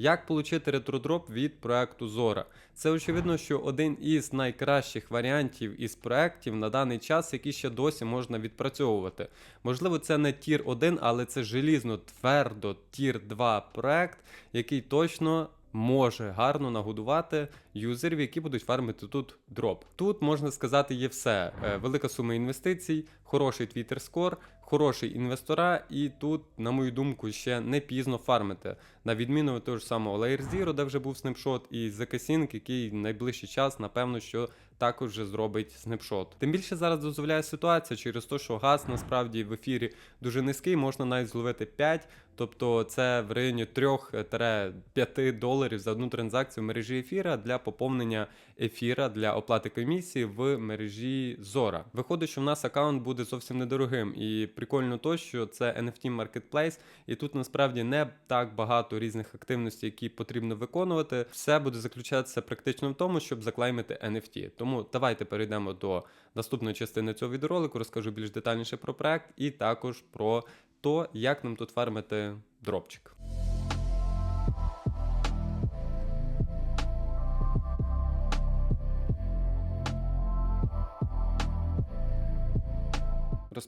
Як отримати ретродроп від проекту Зора? Це очевидно, що один із найкращих варіантів із проектів на даний час, які ще досі можна відпрацьовувати. Можливо, це не тір 1, але це желізно твердо тір 2 проект, який точно може гарно нагодувати юзерів, які будуть фармити тут дроп. Тут можна сказати, є все: Е, велика сума інвестицій, хороший твіттер скор, хороший інвестора, і тут, на мою думку, ще не пізно фармити. На відміну від того ж самого Layer Zero, де вже був снапшот, і Casing, який в найближчий час, напевно, що також вже зробить снапшот. Тим більше зараз дозволяє ситуація через те, що газ насправді в ефірі дуже низький, можна навіть зловити 5, тобто це в районі 3-5 доларів за одну транзакцію в мережі ефіра для поповнення ефіра для оплати комісії в мережі Zora. Виходить, що в нас аккаунт буде зовсім недорогим, і прикольно то, що це NFT Marketplace, і тут насправді не так багато різних активностей, які потрібно виконувати. Все буде заключатися практично в тому, щоб заклеймити NFT. Тому давайте перейдемо до наступної частини цього відеоролику, розкажу більш детальніше про проект і також про то, як нам тут фармити дропчик.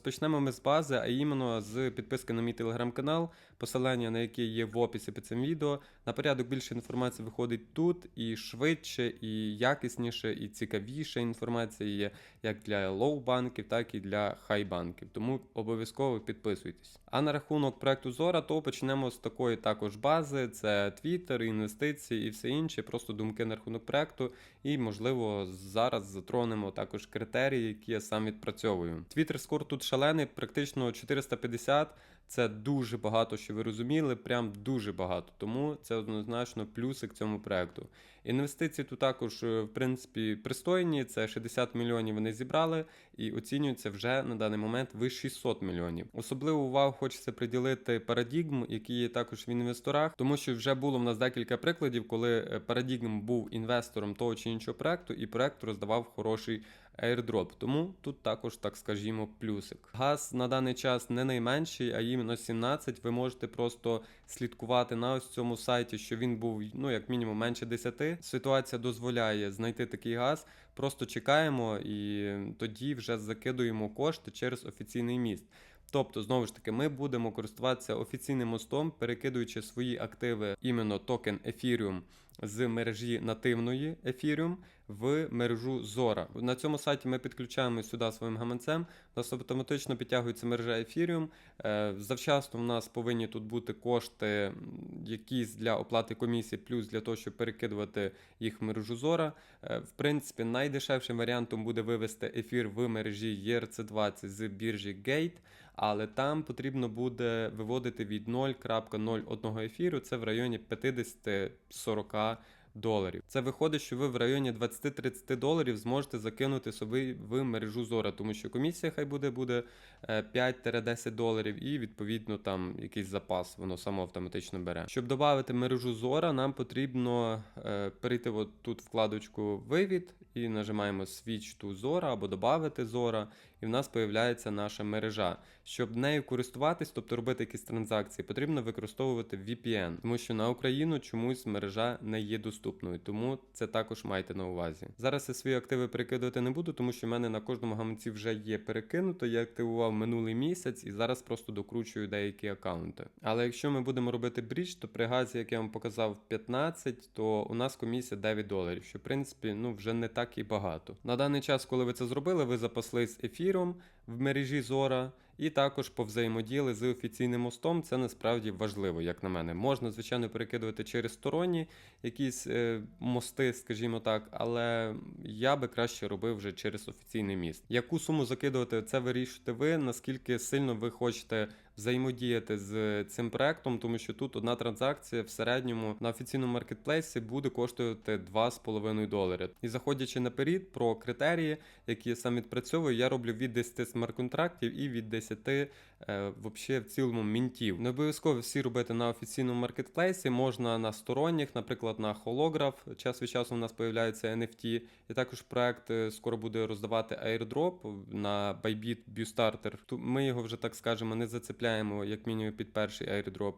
Розпочнемо ми з бази, а іменно з підписки на мій телеграм-канал, посилання на який є в описі під цим відео. На порядок більше інформації виходить тут, і швидше, і якісніше, і цікавіше інформація є як для лоу-банків, так і для хай-банків. Тому обов'язково підписуйтесь. А на рахунок проекту Zora, то почнемо з такої також бази: це Twitter, інвестиції і все інше, просто думки на рахунок проекту. І, можливо, зараз затронемо також критерії, які я сам відпрацьовую. Twitter скор тут шалений, практично 450. Це дуже багато, що ви розуміли, прям дуже багато. Тому це однозначно плюсик цьому проекту. Інвестиції тут також, е, в принципі, пристойні. Це 60 мільйонів вони зібрали і оцінюються вже на даний момент в 600 мільйонів. Особливу увагу хочеться приділити парадігм, який є також в інвесторах, тому що вже було в нас декілька прикладів, коли е, парадігм був інвестором того чи іншого проекту, і проект роздавав хороший airdrop. Тому тут також, так скажімо, плюсик. Газ на даний час не найменший, а іменно 17. Ви можете просто слідкувати на ось цьому сайті, що він був ну як мінімум менше 10. Ситуація дозволяє знайти такий газ. Просто чекаємо і тоді вже закидуємо кошти через офіційний міст. Тобто, знову ж таки, ми будемо користуватися офіційним мостом, перекидуючи свої активи, іменно токен Ethereum з мережі нативної Ethereum в мережу Zora. На цьому сайті ми підключаємо сюди своїм гаманцем. У нас автоматично підтягується мережа Ethereum. Е, Завчасно в нас повинні тут бути кошти якісь для оплати комісії, плюс для того, щоб перекидувати їх в мережу Zora. Е, В принципі, найдешевшим варіантом буде вивести ефір в мережі ERC20 з біржі Gate. Але там потрібно буде виводити від 0.01 ефіру, це в районі 50-40 доларів. Це виходить, що ви в районі 20-30 доларів зможете закинути собі в мережу Zora, тому що комісія хай буде буде е, 5-10 доларів, і відповідно там якийсь запас воно само автоматично бере. Щоб додати мережу Zora, нам потрібно е, перейти от тут вкладочку Вивід і нажимаємо Switch to Zora або додати Zora, і в нас появляється наша мережа. Щоб нею користуватись, тобто робити якісь транзакції, потрібно використовувати VPN, тому що на Україну чомусь мережа не є доступною, тому це також майте на увазі. Зараз я свої активи перекидувати не буду, тому що в мене на кожному гаманці вже є перекинуто. Я активував минулий місяць і зараз просто докручую деякі аккаунти. Але якщо ми будемо робити брідж, то при газі, як я вам показав, 15, то у нас комісія 9 доларів, що в принципі ну вже не так і багато. На даний час, коли ви це зробили, ви запаслись ефіром в мережі Зора, І також повзаємодіяли з офіційним мостом. Це насправді важливо, як на мене. Можна, звичайно, перекидувати через сторонні якісь е, мости, скажімо так, але я би краще робив вже через офіційний міст. Яку суму закидувати, це вирішуєте ви, наскільки сильно ви хочете взаємодіяти з цим проектом, тому що тут одна транзакція в середньому на офіційному маркетплейсі буде коштувати 2,5 долари. І заходячи наперед про критерії, які я сам відпрацьовую, я роблю від 10 смарт-контрактів і від 10 е, вообще в цілому мінтів. Не обов'язково всі робити на офіційному маркетплейсі, можна на сторонніх, наприклад, на холограф. Час від часу у нас появляються NFT, і також проект е, скоро буде роздавати airdrop на Bybit BuStarter. Ми його вже так скажемо не зацепляємо, як мінімум під перший airdrop.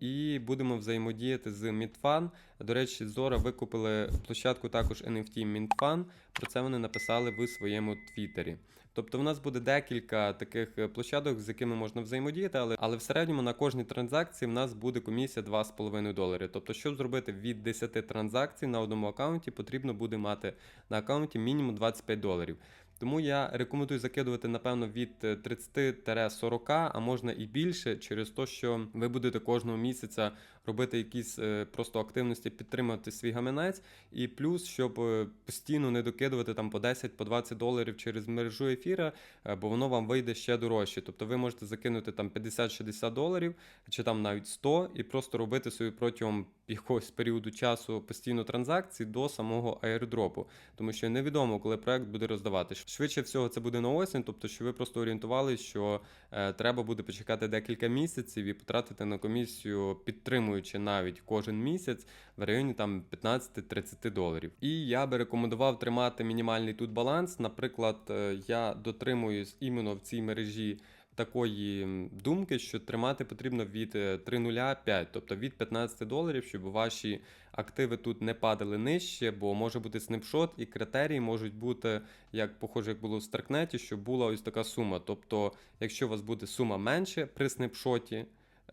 І будемо взаємодіяти з Mintfan. До речі, Zora викупили площадку також NFT Mintfan. Про це вони написали в своєму твіттері. Тобто в нас буде декілька таких е, площадок, з якими можна взаємодіяти, але, але в середньому на кожній транзакції в нас буде комісія 2,5 долари. Тобто, щоб зробити від 10 транзакцій на одному аккаунті, потрібно буде мати на аккаунті мінімум 25 доларів. Тому я рекомендую закидувати, напевно, від е, 30-40, а можна і більше, через те, що ви будете кожного місяця робити якісь е, просто активності, підтримувати свій гаманець, і плюс, щоб е, постійно не докидувати там по 10 по 20 доларів через мережу ефіра, е, бо воно вам вийде ще дорожче. Тобто ви можете закинути там 50-60 доларів, чи там навіть 100, і просто робити собі протягом якогось періоду часу постійно транзакції до самого аірдропу, тому що невідомо, коли проект буде роздавати. Швидше всього, це буде на осінь, тобто, що ви просто орієнтувалися, що е, треба буде почекати декілька місяців і потратити на комісію, підтримуючи навіть кожен місяць в районі там 15-30 доларів. І я би рекомендував тримати мінімальний тут баланс. Наприклад, е, я дотримуюсь іменно в цій мережі. Такої думки, що тримати потрібно від е, 3,05, тобто від 15 доларів, щоб ваші активи тут не падали нижче, бо може бути снапшот, і критерії можуть бути, як похоже, як було в Старкнеті, що була ось така сума. Тобто, якщо у вас буде сума менше при снапшоті,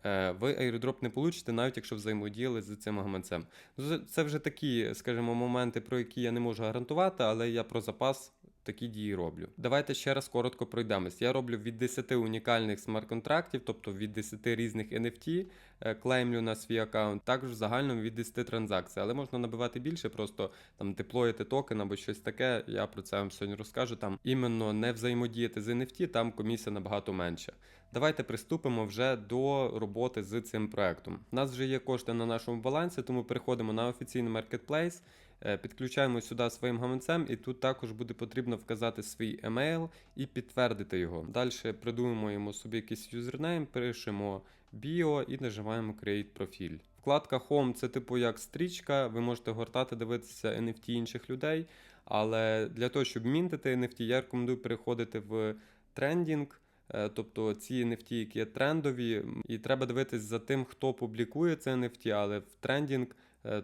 е, ви аеродроп не получите, навіть якщо взаємодіяли з цим гаманцем. Ну, Це вже такі, скажімо, моменти, про які я не можу гарантувати, але я про запас такі дії роблю. Давайте ще раз коротко пройдемось. Я роблю від 10 унікальних смарт-контрактів, тобто від 10 різних NFT, е, клеймлю на свій аккаунт, також в загальному від 10 транзакцій. Але можна набивати більше, просто там деплоїти токен або щось таке. Я про це вам сьогодні розкажу. Там іменно не взаємодіяти з NFT, там комісія набагато менша. Давайте приступимо вже до роботи з цим проектом. У нас вже є кошти на нашому балансі, тому переходимо на офіційний маркетплейс. Е, Підключаємо сюди своїм гаманцем, і тут також буде потрібно вказати свій емейл і підтвердити його. Далі придумуємо собі якийсь юзернейм, пишемо біо і нажимаємо Create профіль. Вкладка Home це типу як стрічка, ви можете гортати, дивитися NFT інших людей. Але для того, щоб мінтити NFT, я рекомендую переходити в трендінг. Е, Тобто ці NFT, які є трендові, і треба дивитись за тим, хто публікує це NFT, але в трендінг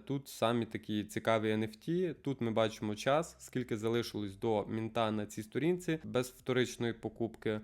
Тут самі такі цікаві NFT. Тут ми бачимо час, скільки залишилось до мінта на цій сторінці без вторичної покупки.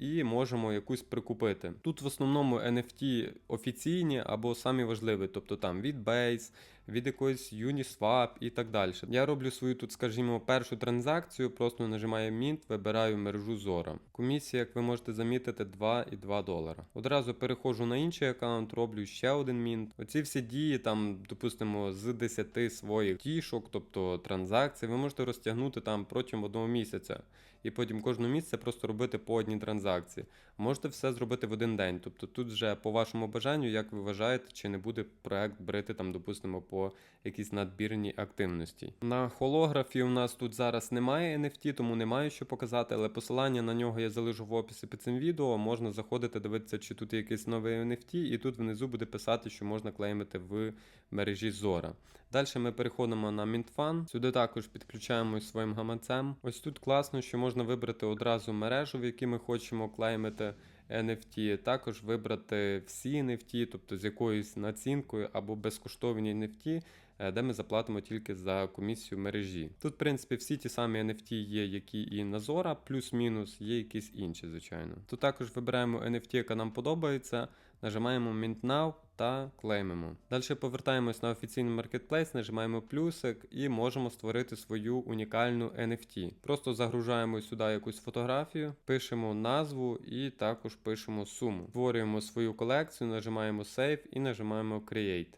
І можемо якусь прикупити. Тут в основному NFT офіційні або самі важливі, тобто там від Base, від якоїсь Uniswap і так далі. Я роблю свою тут, скажімо, першу транзакцію, просто нажимаю Mint, вибираю мережу Zora. Комісія, як ви можете замітити, 2,2 долара. Одразу переходжу на інший аккаунт, роблю ще один Mint. Оці всі дії, там, допустимо, з 10 своїх тішок, тобто транзакцій, ви можете розтягнути там протягом одного місяця. І потім кожного місяця просто робити по одній транзакції. Можете все зробити в один день. Тобто тут вже по вашому бажанню, як ви вважаєте, чи не буде проект брити там, допустимо, по якійсь надбірній активності. На холографі у нас тут зараз немає NFT, тому не маю що показати, але посилання на нього я залишу в описі під цим відео. Можна заходити, дивитися, чи тут є якийсь новий NFT, і тут внизу буде писати, що можна клеймити в мережі Zora. Далі ми переходимо на Mintfan. Сюди також підключаємось своїм гаманцем. Ось тут класно, що можна вибрати одразу мережу, в якій ми хочемо клеймити NFT. Також вибрати всі NFT, тобто з якоюсь націнкою або безкоштовні NFT, е, де ми заплатимо тільки за комісію мережі. Тут, в принципі, всі ті самі NFT є, які і на Zora, плюс-мінус, є якісь інші, звичайно. Тут також вибираємо NFT, яка нам подобається. Нажимаємо Mint Now та клеймимо. Далі повертаємось на офіційний маркетплейс, нажимаємо плюсик і можемо створити свою унікальну NFT. Просто загружаємо сюди якусь фотографію, пишемо назву і також пишемо суму. Створюємо свою колекцію, нажимаємо Save і нажимаємо Create.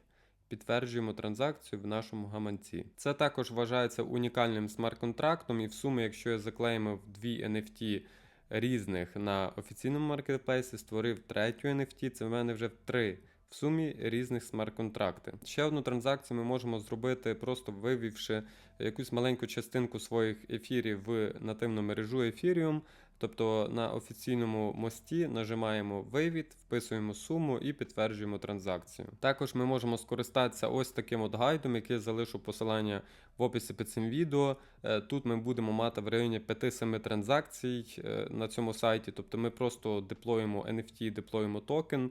Підтверджуємо транзакцію в нашому гаманці. Це також вважається унікальним смарт-контрактом, і в сумі, якщо я заклеймив дві NFT різних на офіційному маркетплейсі, створив третю NFT, це в мене вже три в сумі різних смарт-контракти. Ще одну транзакцію ми можемо зробити, просто вивівши якусь маленьку частинку своїх ефірів в нативну мережу Ethereum. Тобто на офіційному мості нажимаємо вивід, вписуємо суму і підтверджуємо транзакцію. Також ми можемо скористатися ось таким от гайдом, який залишу посилання в описі під цим відео. Е, Тут ми будемо мати в районі 5-7 транзакцій е, на цьому сайті. Тобто ми просто деплоїмо NFT, деплоїмо токен.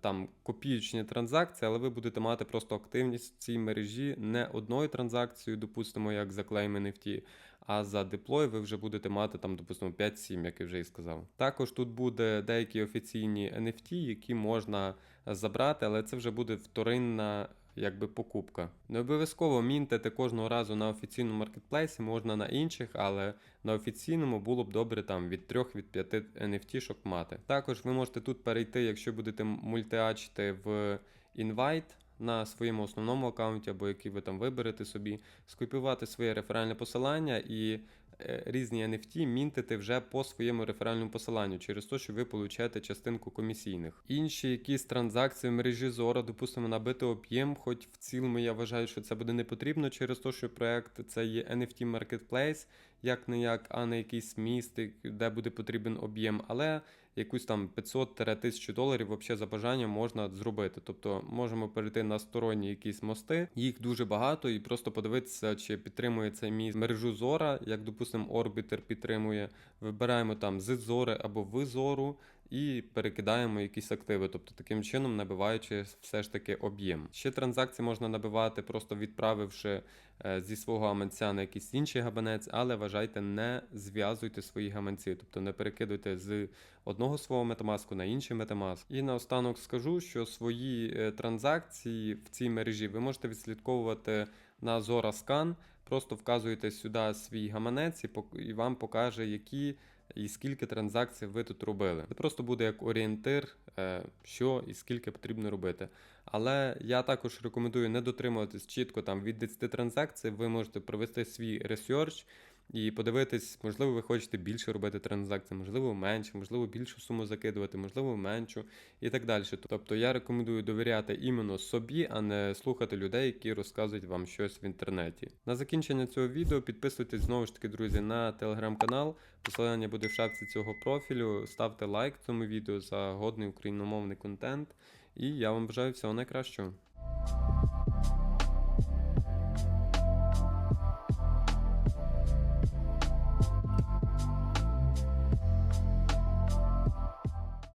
Там копіючні транзакції, але ви будете мати просто активність в цій мережі не одною транзакцією, допустимо, як за клейм NFT, а за деплой ви вже будете мати там, допустимо, 5-7, як я вже і сказав. Також тут буде деякі офіційні NFT, які можна забрати, але це вже буде вторинна. Якби покупка. Не обов'язково мінтити кожного разу на офіційному маркетплейсі, можна на інших, але на офіційному було б добре там від 3 від 5 NFT мати. Також ви можете тут перейти, якщо будете мультиачити в Invite на своєму основному аккаунті, або який ви там виберете собі, скопіювати своє реферальне посилання і різні NFT мінтити вже по своєму реферальному посиланню, через те, що ви получаєте частинку комісійних. Інші якісь транзакції в мережі Zora, допустимо, набити об'єм, хоч в цілому я вважаю, що це буде не потрібно через те, що проект це є NFT Marketplace, як не як, а не якийсь міст, де буде потрібен об'єм. Але якусь там 500-1000 доларів взагалі за бажанням можна зробити. Тобто можемо перейти на сторонні якісь мости, їх дуже багато, і просто подивитися, чи підтримує цей міст мережу зора, як допустимо, орбітер підтримує. Вибираємо там з зори або в Зору. І перекидаємо якісь активи, тобто таким чином набиваючи все ж таки об'єм. Ще транзакції можна набивати, просто відправивши е, зі свого гаманця на якийсь інший гаманець, але вважайте, не зв'язуйте свої гаманці, тобто не перекидуйте з одного свого метамаску на інший метамаск. І наостанок скажу, що свої е, транзакції в цій мережі ви можете відслідковувати на Zora Scan, просто вказуєте сюди свій гаманець і вам покаже, які і скільки транзакцій ви тут робили. Це просто буде як орієнтир, е, що і скільки потрібно робити. Але я також рекомендую не дотримуватись чітко там від 10 транзакцій. Ви можете провести свій ресерч і подивитись, можливо, ви хочете більше робити транзакцій, можливо, менше, можливо, більшу суму закидувати, можливо, меншу і так далі. Тобто я рекомендую довіряти іменно собі, а не слухати людей, які розказують вам щось в інтернеті. На закінчення цього відео підписуйтесь знову ж таки, друзі, на телеграм-канал. Посилання буде в шапці цього профілю. Ставте лайк цьому відео за годний україномовний контент. І я вам бажаю всього найкращого.